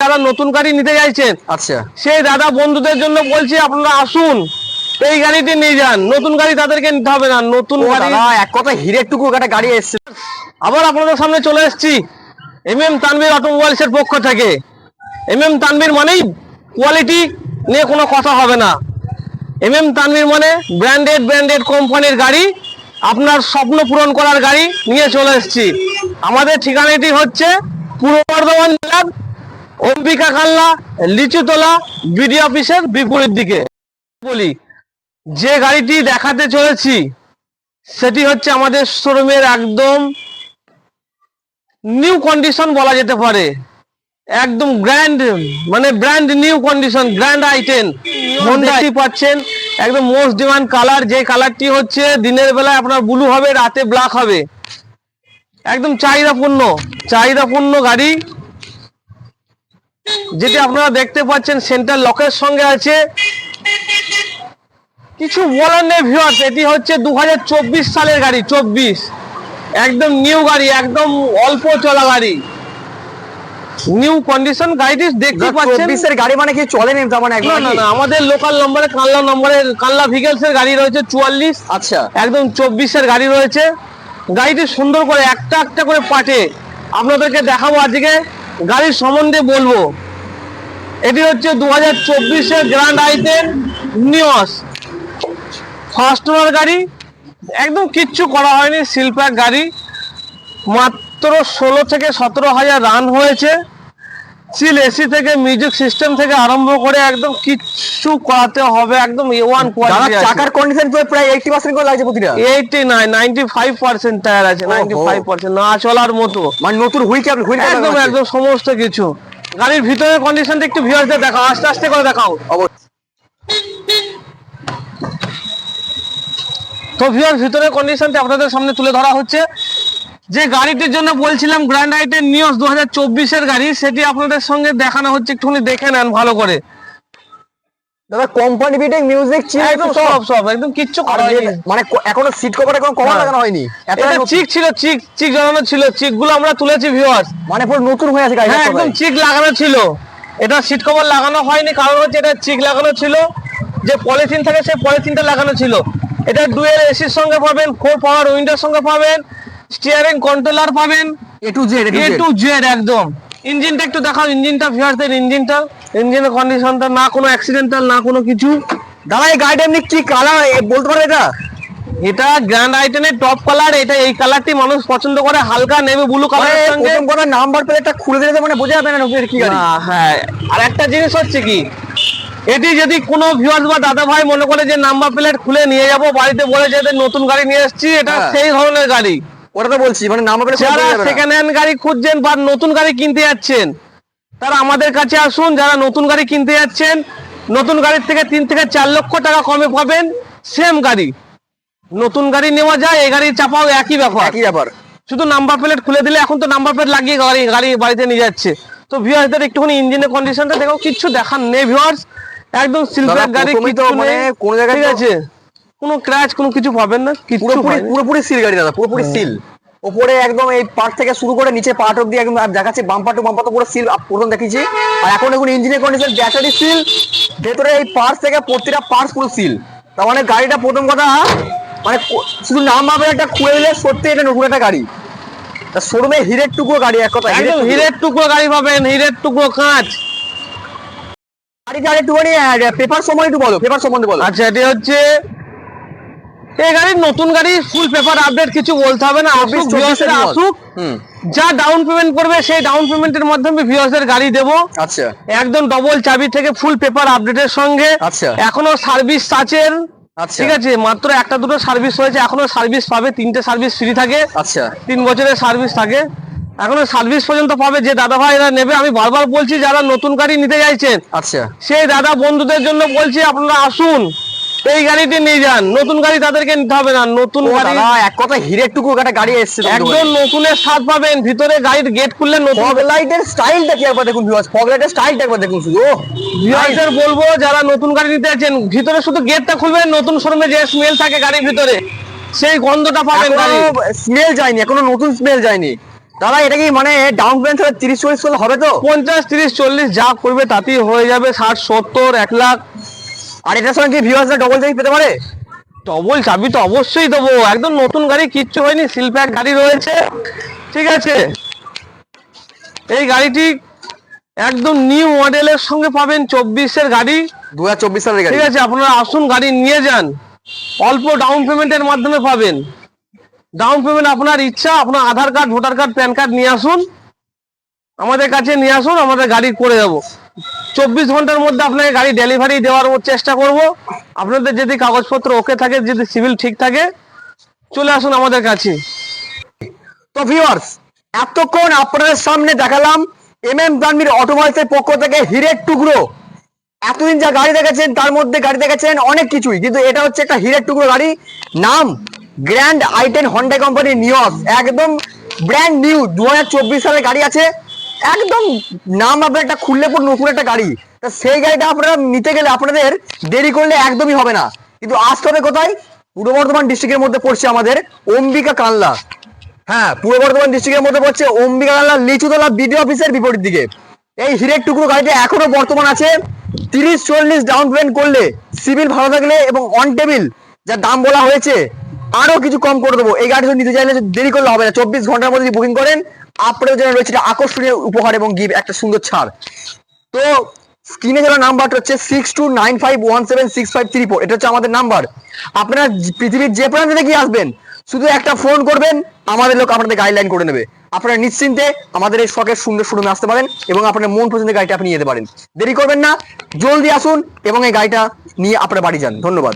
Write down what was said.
যারা নতুন গাড়ি নিতে চাইছেন আচ্ছা। সেই দাদা বন্ধুদের জন্য বলছি আপনারা আসুন। এই গাড়িটি নিয়ে যান। নতুন গাড়ি তাদেরকে নিতে হবে না নতুন গাড়ি এক কথা হিরের টুকু একটা গাড়ি এসছে। আবার আপনাদের সামনে চলে এসেছি। এম এম তানভীর অটোমোবাইলস এর পক্ষ থেকে। এম এম তানভীর মানেই কোয়ালিটি নিয়ে কোনো কথা হবে না। এম এম তানভীর মানে ব্র্যান্ডেড ব্র্যান্ডেড কোম্পানির গাড়ি। আপনার স্বপ্ন পূরণ করার গাড়ি নিয়ে চলে এসেছি। আমাদের ঠিকানাটি হচ্ছে পূর্ব বর্ধমান জেলার অম্বিকা কাল্লা লিচুতলা বিডি অফিসের বিপরীত দিকে। বলি যে গাড়িটি দেখাতে চলেছি সেটি হচ্ছে আমাদের শোরুমের একদম নিউ কন্ডিশন বলা যেতে পারে। একদম গ্র্যান্ড মানে brand new condition grand item দেখতেই পাচ্ছেন একদম মোস্ট ডিমান্ড কালার যে কালারটি হচ্ছে দিনের বেলায় আপনার ব্লু হবে রাতে ব্ল্যাক হবে। একদম চাহিদাপূর্ণ চাহিদাপূর্ণ গাড়ি। যেটি আপনারা দেখতে পাচ্ছেন সেন্টার লকের সঙ্গে আছে। কিছু বলার নেই ভিউয়ার্স এটি হচ্ছে দু সালের গাড়ি চব্বিশ। একদম নিউ গাড়ি একদম অল্প চলা গাড়ি। নিউ কন্ডিশন গাড়িটি দেখতে পাচ্ছেন। চব্বিশের গাড়ি মানে কি চলেনি তার মানে না না না আমাদের লোকাল নম্বরে কানলা নম্বরে কানলা ভিকেলস এর গাড়ি রয়েছে চুয়াল্লিশ। আচ্ছা। একদম চব্বিশের গাড়ি রয়েছে। গাড়িটি সুন্দর করে একটা একটা করে পাটে আপনাদেরকে দেখাবো আজকে। গাড়ির সম্বন্ধে বলব। এটি হচ্ছে দু হাজার চব্বিশের গ্র্যান্ড আইটেম নিয়স ফার্স্ট ওনার গাড়ি। একদম কিচ্ছু করা হয়নি শিল্পার গাড়ি। মাত্র ষোলো থেকে সতেরো হাজার রান হয়েছে। চিল এসি থেকে মিউজিক সিস্টেম থেকে আরম্ভ করে একদম কিচ্ছু করাতে হবে একদম এ ওয়ান কোয়ালিটি চাকার কন্ডিশন তো প্রায় এইটি পার্সেন্ট করে লাগছে প্রতিটা। এইটি নয় নাইনটি ফাইভ পার্সেন্ট টায়ার আছে নাইনটি ফাইভ পার্সেন্ট না চলার মতো। মানে নতুন হুইল ক্যাপ হুইল একদম একদম সমস্ত কিছু। গাড়ির ভিতরের কন্ডিশনটা একটু ভিউয়ারদের দেখাও আস্তে আস্তে করে দেখাও। তো ভিউয়ার ভিতরের কন্ডিশনটা আপনাদের সামনে তুলে ধরা হচ্ছে। যে গাড়িটির জন্য বলছিলাম গ্র্যান্ড আইটের নিউজ দু হাজার চব্বিশের গাড়ি সেটি আপনাদের সঙ্গে দেখানো হচ্ছে একটুখানি দেখে নেন ভালো করে। দাদা কোম্পানি বিটেক মিউজিক একদম সব সব একদম কিচ্ছু করা হয়নি। মানে এখনও সিট কভারে কভার। লাগানো হয়নি? এটা চিক ছিল চিক ছিল চিকগুলো আমরা তুলেছি ভিউয়ার্স মানে পুরো নতুন হয়ে আছে গাড়ি হ্যাঁ একদম চিক লাগানো ছিল। এটা সিট কভার লাগানো হয়নি কারণ হচ্ছে এটা চিক লাগানো ছিল। যে পলিথিন থাকে সেই পলিথিনটা লাগানো ছিল। এটা ডুয়েল এসির সঙ্গে পাবেন ফোর পাওয়ার উইন্ডোর সঙ্গে পাবেন। স্টিয়ারিং কন্ট্রোলার পাবেন। A to Z A to Z একদম। ইঞ্জিনটা একটু দেখাও ইঞ্জিনটা ভিউয়ারদের ইঞ্জিনটা। ইঞ্জিনের কন্ডিশনটা না কোনো অ্যাক্সিডেন্টাল না কোনো কিছু। দাদা এই গাড়িটা এমনি কি কালার বলতে পারো এটা? এটা গ্র্যান্ড আইটেনের টপ কালার এটা এই কালারটি মানুষ পছন্দ করে হালকা নেভি ব্লু কালারের সঙ্গে। কথা নাম্বার প্লেটটা খুলে দিলে মানে বোঝা যাবে না কি গাড়ি। হ্যাঁ। আর একটা জিনিস হচ্ছে কি এটি যদি কোনো ভিউয়ার্স বা দাদা ভাই মনে করে যে নাম্বার প্লেট খুলে নিয়ে যাব বাড়িতে বলে যে নতুন গাড়ি নিয়ে এসেছি এটা হ্যাঁ। সেই ধরনের গাড়ি। ওটা তো বলছি মানে নাম্বার প্লেট যারা সেকেন্ড হ্যান্ড গাড়ি খুঁজছেন বা নতুন গাড়ি কিনতে যাচ্ছেন তারা আমাদের কাছে আসুন যারা নতুন গাড়ি কিনতে যাচ্ছেন নতুন গাড়ির থেকে তিন থেকে চার লক্ষ টাকা কমে পাবেন সেম গাড়ি। নতুন গাড়ি নেওয়া যায় এই গাড়ি চাপাও একই ব্যাপার। একই ব্যাপার। শুধু নাম্বার প্লেট খুলে দিলে এখন তো নাম্বার প্লেট লাগিয়ে গাড়ি গাড়ি বাড়িতে নিয়ে যাচ্ছে। তো ভিউয়ার্সদের একটুখানি ইঞ্জিনের কন্ডিশনটা দেখো কিচ্ছু দেখার নেই ভিউয়ার্স একদম সিলভার গাড়ি মানে কোনো জায়গায় ঠিক আছে। কোনো ক্র্যাচ কোনো কিছু পাবেন না পুরোপুরি পুরোপুরি সিল গাড়ি দাদা পুরোপুরি সিল ওপরে একদম এই পার্ট থেকে শুরু করে নিচে পার্ট অব্দি একদম আর দেখাচ্ছে বাম্পার টু বাম্পার তো পুরো সিল প্রথম দেখিয়েছি। আর এখন দেখুন ইঞ্জিনের কন্ডিশন ব্যাটারি সিল ভেতরে এই পার্টস থেকে প্রতিটা পার্টস পুরো সিল তার মানে গাড়িটা প্রথম কথা মানে শুধু নাম ভাবে একটা খুলে দিলে সত্যি এটা নতুন একটা গাড়ি। শোরুমে হিরের টুকরো গাড়ি এক কথা একদম। হিরের টুকরো গাড়ি পাবেন হিরের টুকরো কাঁচ। গাড়িটা একটুখানি পেপার সম্বন্ধে একটু বলো পেপার সম্বন্ধে বলো। আচ্ছা এটা হচ্ছে এই গাড়ির নতুন গাড়ি ফুল পেপার আপডেট কিছু বলতে হবে না আসুক ভিউয়ার্সরা আসুক যা ডাউন পেমেন্ট করবে সেই ডাউন পেমেন্টের মাধ্যমে ভিউয়ার্সের গাড়ি দেবো। আচ্ছা। একদম ডবল চাবি থেকে ফুল পেপার আপডেটের সঙ্গে। আচ্ছা। এখনও সার্ভিস আছেন আচ্ছা। ঠিক আছে মাত্র একটা দুটো সার্ভিস হয়েছে এখনও সার্ভিস পাবে তিনটে সার্ভিস ফ্রি থাকে। আচ্ছা। তিন বছরের সার্ভিস থাকে। এখনও সার্ভিস পর্যন্ত পাবে যে দাদা ভাইরা নেবে আমি বারবার বলছি যারা নতুন গাড়ি নিতে চাইছেন আচ্ছা। সেই দাদা বন্ধুদের জন্য বলছি আপনারা আসুন। এই গাড়িটি নিয়ে যান। নতুন গাড়ি তাদেরকে নিতে হবে না নতুন গাড়ি এক কথা হিরের টুকু একটা গাড়ি এসছে একদম নতুনের স্বাদ পাবেন ভিতরে গাড়ির গেট খুললে নতুন লাইটের স্টাইলটা কি একবার দেখুন ভিউয়ার্স ফগ লাইটের স্টাইলটা একবার দেখুন শুধু বলব যারা নতুন গাড়ি নিতে যাচ্ছেন ভিতরে শুধু গেটটা খুলবেন নতুন শোরুমে যে স্মেল থাকে গাড়ির ভিতরে সেই গন্ধটা পাবেন গাড়ি স্মেল যায়নি এখনও নতুন স্মেল যায়নি। দাদা এটা কি মানে ডাউন পেমেন্ট হলে তিরিশ চল্লিশ হবে তো? পঞ্চাশ তিরিশ চল্লিশ যা করবে তাতেই হয়ে যাবে ষাট সত্তর এক লাখ। আর এটার সঙ্গে কি ভিউয়ার্সরা ডবল চাবি পেতে পারে? ডবল চাবি তো অবশ্যই দেবো। একদম নতুন গাড়ি কিচ্ছু হয়নি সিলপ্যাক গাড়ি রয়েছে। ঠিক আছে। এই গাড়িটি একদম নিউ মডেলের সঙ্গে পাবেন চব্বিশের গাড়ি। দু হাজার চব্বিশ সালের গাড়ি। ঠিক আছে আপনারা আসুন গাড়ি নিয়ে যান। অল্প ডাউন পেমেন্টের মাধ্যমে পাবেন। ডাউন পেমেন্ট আপনার ইচ্ছা আপনার Aadhaar card voter card PAN card নিয়ে আসুন। আমাদের কাছে নিয়ে আসুন আমাদের গাড়ি করে দেবো। চব্বিশ ঘণ্টার মধ্যে আপনাকে গাড়ি ডেলিভারি দেওয়ার চেষ্টা করব। আপনাদের যদি কাগজপত্র ওকে থাকে, যদি সিভিল ঠিক থাকে, চলে আসুন আমাদের কাছে। তো ভিউয়ার্স এতক্ষণ আপনাদের সামনে দেখালাম এম এম দানবির অটোমোবাইলসের পক্ষ থেকে হিরের টুকরো। এতদিন যা গাড়ি দেখেছেন, তার মধ্যে গাড়ি দেখেছেন অনেক কিছুই। কিন্তু এটা হচ্ছে একটা হিরের টুকরো গাড়ি। নাম grand i ten Honda company নিয়স একদম ব্র্যান্ড নিউ দু সালের গাড়ি আছে। একদম নাম আপনার একটা খুললে পর নতুন একটা গাড়ি। তা সেই গাড়িটা আপনারা নিতে গেলে আপনাদের দেরি করলে একদমই হবে না। কিন্তু আসতে হবে কোথায়? পূর্ব বর্ধমান ডিস্ট্রিক্টের মধ্যে পড়ছে আমাদের অম্বিকা কানলা। হ্যাঁ পূর্ব বর্ধমান ডিস্ট্রিক্টের মধ্যে পড়ছে অম্বিকা কানলা লিচুতলা বিডিও অফিসের বিপরীত দিকে। এই হিরের টুকরো গাড়িটা এখনও বর্তমান আছে তিরিশ চল্লিশ ডাউন পেমেন্ট করলে সিভিল ভালো থাকলে এবং অন টেবিল যা দাম বলা হয়েছে আরও কিছু কম করে দেবো। এই গাড়ি নিতে চাইলে দেরি করলে হবে না। চব্বিশ ঘণ্টার মধ্যে বুকিং করেন, আপনাদের জন্য রয়েছে আকর্ষণীয় উপহার এবং গিফট একটা সুন্দর ছাড়। তো স্ক্রিনে যারা নাম্বারটা হচ্ছে six two nine five one seven six five three four এটা হচ্ছে আমাদের নাম্বার আপনারা পৃথিবীর যে প্রান্তে থেকে আসবেন, শুধু একটা ফোন করবেন, আমাদের লোক আপনাদের গাইডলাইন করে নেবে। আপনারা নিশ্চিন্তে আমাদের এই শখের সুন্দর শোরুমে আসতে পারেন এবং আপনার মন পছন্দের গাড়িটা আপনি নিয়ে যেতে পারেন। দেরি করবেন না, জলদি আসুন এবং এই গাড়িটা নিয়ে আপনার বাড়ি যান। ধন্যবাদ।